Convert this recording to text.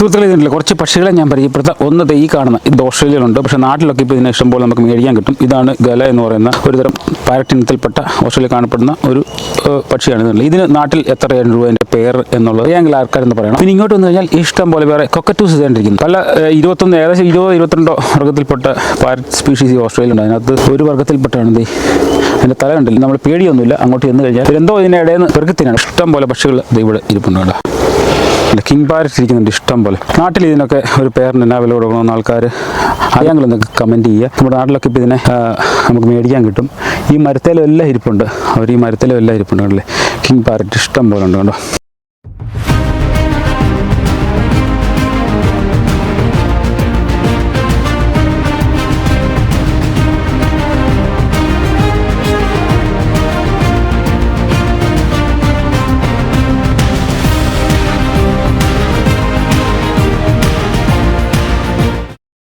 സുഹൃത്തുക്കളെ ഇതിന്റെ കുറച്ച് പക്ഷികളെ ഞാൻ പരിചയപ്പെടുത്താം. ഒന്ന് ഈ കാണുന്ന ഇത് ഓസ്ട്രേലിയയിലുണ്ട്. പക്ഷേ നാട്ടിലൊക്കെ ഇപ്പോൾ ഇതിനെ ഇഷ്ടംപോലെ നമുക്ക് മേടിക്കാൻ കിട്ടും. ഇതാണ് ഗല എന്ന് പറയുന്ന ഒരുതരം പാരറ്റിനത്തിൽപ്പെട്ട ഓസ്ട്രേലിയ കാണപ്പെടുന്ന ഒരു പക്ഷിയാണ് ഇതുള്ളത് ഇതിന് നാട്ടിൽ എത്രയാണ് രൂപ എന്റെ പേർ എന്നുള്ളത് ഏതെങ്കിലും ആൾക്കാരെന്ന് പറയണം. പിന്നെ ഇങ്ങോട്ട് വന്നു കഴിഞ്ഞാൽ ഇഷ്ടം പോലെ വേറെ കൊക്കറ്റൂസ് ഇതേണ്ടിരിക്കുന്നു പല ഇരുപത്തൊന്ന് ഏകദേശം ഇരുപത് ഇരുപത്തിരണ്ടോ വർഗത്തിൽപ്പെട്ട പാരറ്റ് സ്പീഷീസ് ഓസ്ട്രേലിയ ഉണ്ട് അതിനകത്ത് ഒരു വർഗത്തിൽപ്പെട്ടാണ് ഇത് അതിന്റെ തല കണ്ടില്ല? നമ്മൾ പേടിയൊന്നുമില്ല. അങ്ങോട്ട് ചെന്ന് കഴിഞ്ഞാൽ എന്തോ ഇതിന്റെ ഇടയിൽ നിന്ന് പെറുക്കത്തിനാണ് ഇഷ്ടം പോലെ പക്ഷികൾ ഇവിടെ ഇരിപ്പുണ്ട് കേട്ടോ. അല്ല കിങ് പാരറ്റ് ഇരിക്കുന്നുണ്ട് ഇഷ്ടം പോലെ. നാട്ടിൽ ഇതിനൊക്കെ ഒരു പേരിന് എന്നാ വില കൊടുക്കണമെന്ന് ആൾക്കാർ അറിയാമെങ്കിലൊന്നൊക്കെ കമന്റ് ചെയ്യുക. നമ്മുടെ നാട്ടിലൊക്കെ ഇപ്പോൾ ഇതിനെ നമുക്ക് മേടിക്കാൻ കിട്ടും. ഈ മരത്തേലും എല്ലാം ഇരിപ്പുണ്ട്. അവർ ഈ മരത്തേലും എല്ലാം ഇരിപ്പുണ്ട് കണ്ടില്ലേ? കിങ് പാരറ്റ് ഇഷ്ടം പോലെ ഉണ്ട് കേട്ടോ